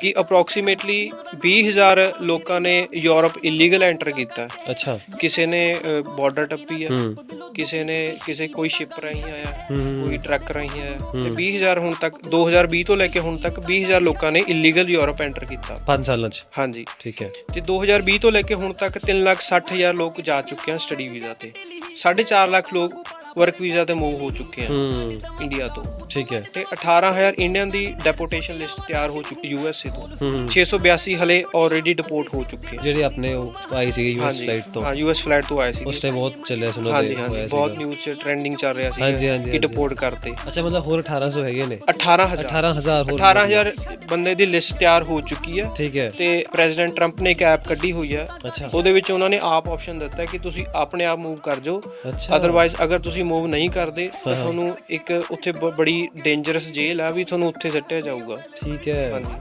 ਕਿ ਅਪਰੋਕਸੀਮੇਟਲੀ 20000 ਲੋਕਾਂ ਨੇ ਯੂਰਪ ਇਲੀਗਲ ਐਂਟਰ ਕੀਤਾ। ਅੱਛਾ। ਕਿਸੇ ਨੇ ਬਾਰਡਰ ਟੱਪੀ ਹੂੰ। ਕਿਸੇ ਨੇ ਕਿਸੇ ਕੋਈ ਸ਼ਿਪ ਰਾਹੀਂ ਆਇਆ ਕੋਈ ਟਰੱਕ ਰਾਹੀਂ ਆਇਆ। ਤੇ 20000 ਹੁਣ ਤੱਕ 2020 ਤੋਂ ਲੈ ਕੇ ਹੁਣ ਤੱਕ 20000 ਲੋਕਾਂ ਨੇ ਇਲੀਗਲ ਯੂਰਪ ਐਂਟਰ ਕੀਤਾ। 5 ਸਾਲਾਂ ਚ? ਹਾਂਜੀ। ਠੀਕ ਹੈ। ਤੇ 2020 ਤੋਂ ਲੈ ਕੇ ਹੁਣ ਤੱਕ 360000 ਲੋਕ ਜਾ ਚੁੱਕੇ ਹਨ ਸਟੱਡੀ ਵੀਜ਼ਾ ਤੇ। 4.5 ਲੱਖ ਲੋਕ ਵਰਕ ਵੀਜ਼ਾ ਤੇ ਮੂਵ ਹੋ ਚੁੱਕੇ ਹੂੰ। ਇੰਡੀਆ ਤੋਂ। ਠੀਕ ਹੈ। ਤੇ 18000 ਇੰਡੀਅਨ ਦੀ ਡੈਪੋਟੇਸ਼ਨ ਲਿਸਟ ਤਿਆਰ ਹੋ ਚੁੱਕੀ ਯੂਐਸਏ ਤੋਂ। ਹੂੰ। 682 ਹਲੇ ਆਲਰੇਡੀ ਡਿਪੋਰਟ ਹੋ ਚੁੱਕੇ ਜਿਹੜੇ ਆਪਣੇ ਉਹ ਆਈ ਸੀ ਯੂਐਸ ਫਲਾਈਟ ਤੋਂ। ਹਾਂ ਯੂਐਸ ਫਲਾਈਟ ਤੋਂ ਆਏ ਸੀ ਉਸ ਟਾਈਮ ਬਹੁਤ ਚੱਲਿਆ ਸੁਣੋ ਹਾਂਜੀ ਹਾਂਜੀ। ਬਹੁਤ ਨਿਊਜ਼ 'ਚ ਟ੍ਰੈਂਡਿੰਗ ਚੱਲ ਰਿਹਾ ਸੀ ਹਾਂਜੀ, ਹਾਂਜੀ, ਕਿ। ਡਿਪੋਰਟ ਕਰਤੇ ਅੱਛਾ ਮਤਲਬ ਹੋਰ 1800 ਹੈਗੇ ਨੇ? 18000 18000 ਹੋਰ 18000 ਬੰਦੇ ਦੀ ਲਿਸਟ ਤਿਆਰ ਹੋ ਚੁੱਕੀ ਹੈ। ਠੀਕ ਹੈ। ਤੇ ਪ੍ਰੈਜ਼ੀਡੈਂਟ ਟਰੰਪ ਨੇ ਇੱਕ ਐਪ ਕੱਢੀ ਹੋਈ ਹੈ। ਉਹਦੇ ਵਿੱਚ ਉਹਨਾਂ ਨੇ ਆਪ ਆਪਸ਼ਨ ਦਿੱਤਾ ਹੈ ਕਿ ਤੁਸੀਂ ਆਪਣੇ ਆਪ ਮੂਵ ਕਰ ਜਾਓ। ਅੱਛਾ। ਅਦਰਵਾਈਜ਼ ਅਗਰ ਤੁਸੀਂ ਮੂਵ ਨਹੀਂ ਕਰਦੇ ਤਾਂ ਤੁਹਾਨੂੰ ਇੱਕ ਉੱਥੇ ਬ- ਬੜੀ ਡੇਂਜਰਸ ਜੇਲ੍ਹ ਆ ਵੀ ਤੁਹਾਨੂੰ ਉੱਥੇ ਸੱਟਿਆ ਜਾਊਗਾ। ਠੀਕ ਹੈ। ਹਾਂਜੀ।